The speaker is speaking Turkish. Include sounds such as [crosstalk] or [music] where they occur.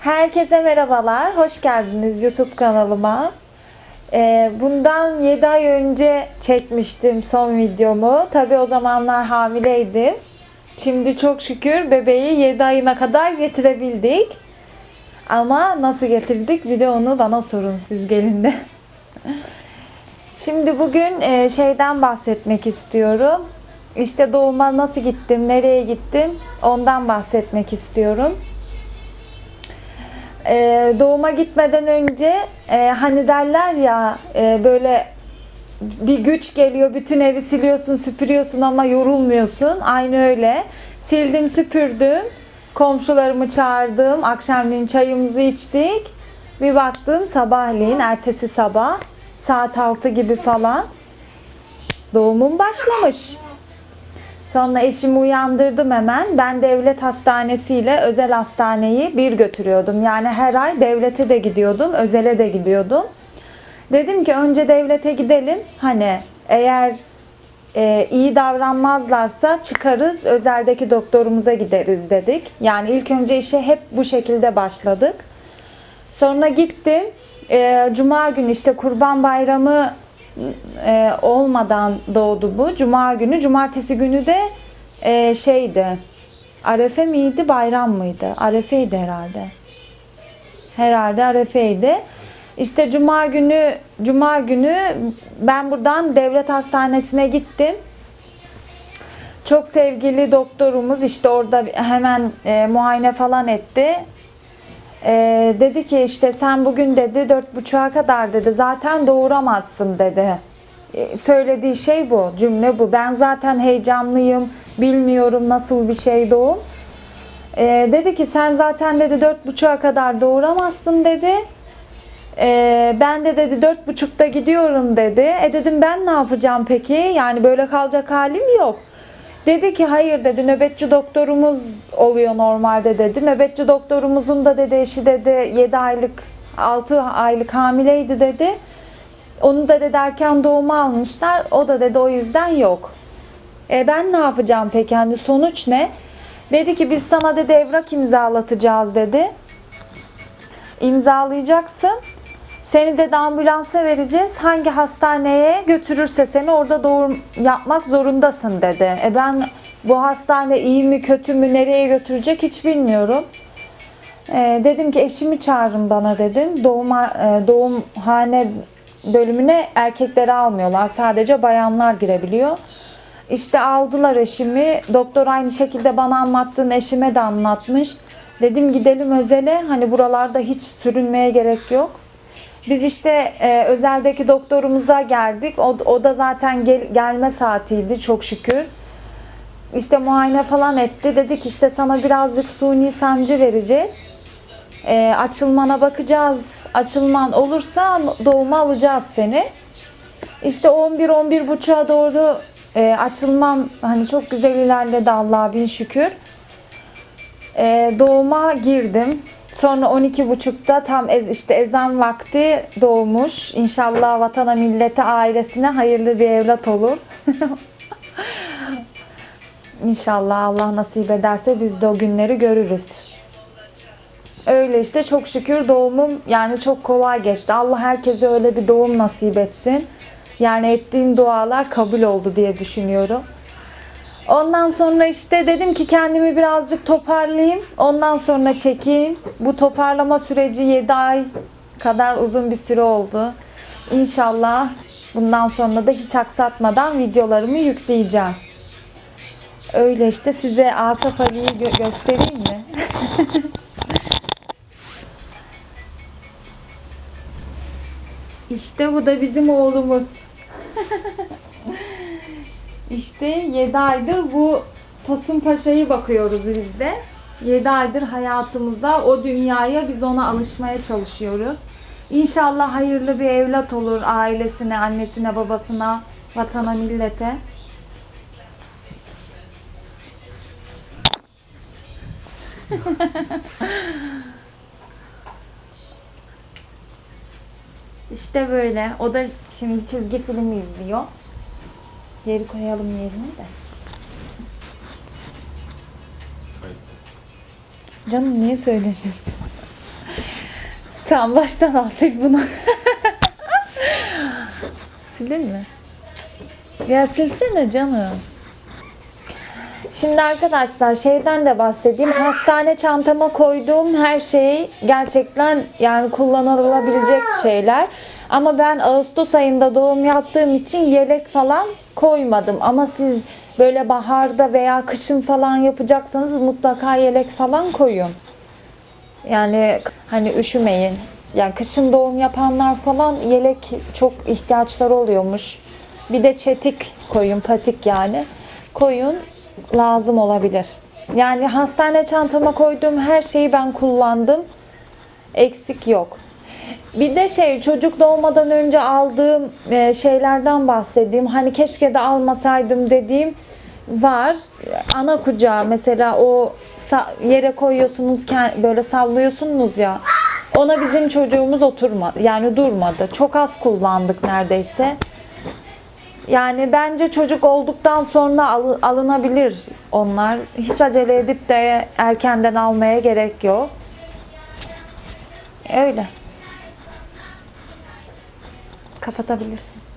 Herkese merhabalar, hoş geldiniz YouTube kanalıma. Ee, bundan 7 ay önce çekmiştim son videomu. Tabi o zamanlar hamileydim. Şimdi çok şükür bebeği 7 ayına kadar getirebildik. Ama nasıl getirdik bir onu bana sorun siz gelin de. [laughs] Şimdi bugün e, şeyden bahsetmek istiyorum. İşte doğuma nasıl gittim, nereye gittim ondan bahsetmek istiyorum. Ee, doğuma gitmeden önce e, hani derler ya e, böyle bir güç geliyor bütün evi siliyorsun süpürüyorsun ama yorulmuyorsun. Aynı öyle. Sildim süpürdüm. Komşularımı çağırdım. Akşamleyin çayımızı içtik. Bir baktım sabahleyin ertesi sabah saat 6 gibi falan doğumum başlamış. Sonra eşimi uyandırdım hemen. Ben devlet hastanesiyle özel hastaneyi bir götürüyordum. Yani her ay devlete de gidiyordum, özele de gidiyordum. Dedim ki önce devlete gidelim. Hani eğer e, iyi davranmazlarsa çıkarız, özeldeki doktorumuza gideriz dedik. Yani ilk önce işe hep bu şekilde başladık. Sonra gittim. E, Cuma günü işte Kurban Bayramı e, olmadan doğdu bu. Cuma günü. Cumartesi günü de e, şeydi. Arefe miydi, bayram mıydı? Arefeydi herhalde. Herhalde Arefeydi. İşte Cuma günü Cuma günü ben buradan devlet hastanesine gittim. Çok sevgili doktorumuz işte orada hemen e, muayene falan etti. Ee, dedi ki işte sen bugün dedi dört buçuğa kadar dedi zaten doğuramazsın dedi. Ee, söylediği şey bu cümle bu. Ben zaten heyecanlıyım bilmiyorum nasıl bir şey doğum. Ee, dedi ki sen zaten dedi dört buçuğa kadar doğuramazsın dedi. Ee, ben de dedi dört buçukta gidiyorum dedi. E dedim ben ne yapacağım peki? Yani böyle kalacak halim yok. Dedi ki hayır dedi nöbetçi doktorumuz oluyor normalde dedi. Nöbetçi doktorumuzun da dedi eşi dedi 7 aylık 6 aylık hamileydi dedi. Onu da dedi erken doğuma almışlar. O da dedi o yüzden yok. E ben ne yapacağım peki? Hani sonuç ne? Dedi ki biz sana dedi evrak imzalatacağız dedi. İmzalayacaksın. Seni de ambulansa vereceğiz. Hangi hastaneye götürürse seni orada doğum yapmak zorundasın dedi. E ben bu hastane iyi mi kötü mü nereye götürecek hiç bilmiyorum. E, dedim ki eşimi çağırın bana dedim. Doğuma, e, doğumhane bölümüne erkekleri almıyorlar. Sadece bayanlar girebiliyor. İşte aldılar eşimi. Doktor aynı şekilde bana anlattığın eşime de anlatmış. Dedim gidelim özele. Hani buralarda hiç sürünmeye gerek yok. Biz işte e, özeldeki doktorumuza geldik. O, o da zaten gel, gelme saatiydi çok şükür. İşte muayene falan etti. Dedik işte sana birazcık suni sancı vereceğiz. E, açılmana bakacağız. Açılman olursa doğuma alacağız seni. İşte 11 buçuğa doğru e, açılmam hani çok güzel ilerledi Allah'a bin şükür. E, doğuma girdim. Sonra 12.30'da tam ez, işte ezan vakti doğmuş. İnşallah vatana, millete, ailesine hayırlı bir evlat olur. [laughs] İnşallah Allah nasip ederse biz de o günleri görürüz. Öyle işte çok şükür doğumum yani çok kolay geçti. Allah herkese öyle bir doğum nasip etsin. Yani ettiğim dualar kabul oldu diye düşünüyorum. Ondan sonra işte dedim ki kendimi birazcık toparlayayım. Ondan sonra çekeyim. Bu toparlama süreci 7 ay kadar uzun bir süre oldu. İnşallah bundan sonra da hiç aksatmadan videolarımı yükleyeceğim. Öyle işte size Asaf Ali'yi gö- göstereyim mi? [laughs] işte bu da bizim oğlumuz. [laughs] İşte 7 aydır bu Tosun Paşa'yı bakıyoruz biz de. 7 aydır hayatımızda o dünyaya biz ona alışmaya çalışıyoruz. İnşallah hayırlı bir evlat olur ailesine, annesine, babasına, vatana, millete. [laughs] İşte böyle. O da şimdi çizgi film izliyor. Geri koyalım yerine de. Hayır. Canım niye söylemiyorsun? Tamam baştan al sil bunu. Sildin mi? Ya silsene canım. Şimdi arkadaşlar şeyden de bahsedeyim. Hastane çantama koyduğum her şey gerçekten yani kullanılabilecek şeyler. Ama ben Ağustos ayında doğum yaptığım için yelek falan koymadım. Ama siz böyle baharda veya kışın falan yapacaksanız mutlaka yelek falan koyun. Yani hani üşümeyin. Yani kışın doğum yapanlar falan yelek çok ihtiyaçları oluyormuş. Bir de çetik koyun, patik yani. Koyun lazım olabilir. Yani hastane çantama koyduğum her şeyi ben kullandım. Eksik yok. Bir de şey çocuk doğmadan önce aldığım e, şeylerden bahsedeyim. Hani keşke de almasaydım dediğim var. Ana kucağı mesela o yere koyuyorsunuz böyle sallıyorsunuz ya. Ona bizim çocuğumuz oturmadı. Yani durmadı. Çok az kullandık neredeyse. Yani bence çocuk olduktan sonra alı- alınabilir onlar. Hiç acele edip de erkenden almaya gerek yok. Öyle. Kapatabilirsin.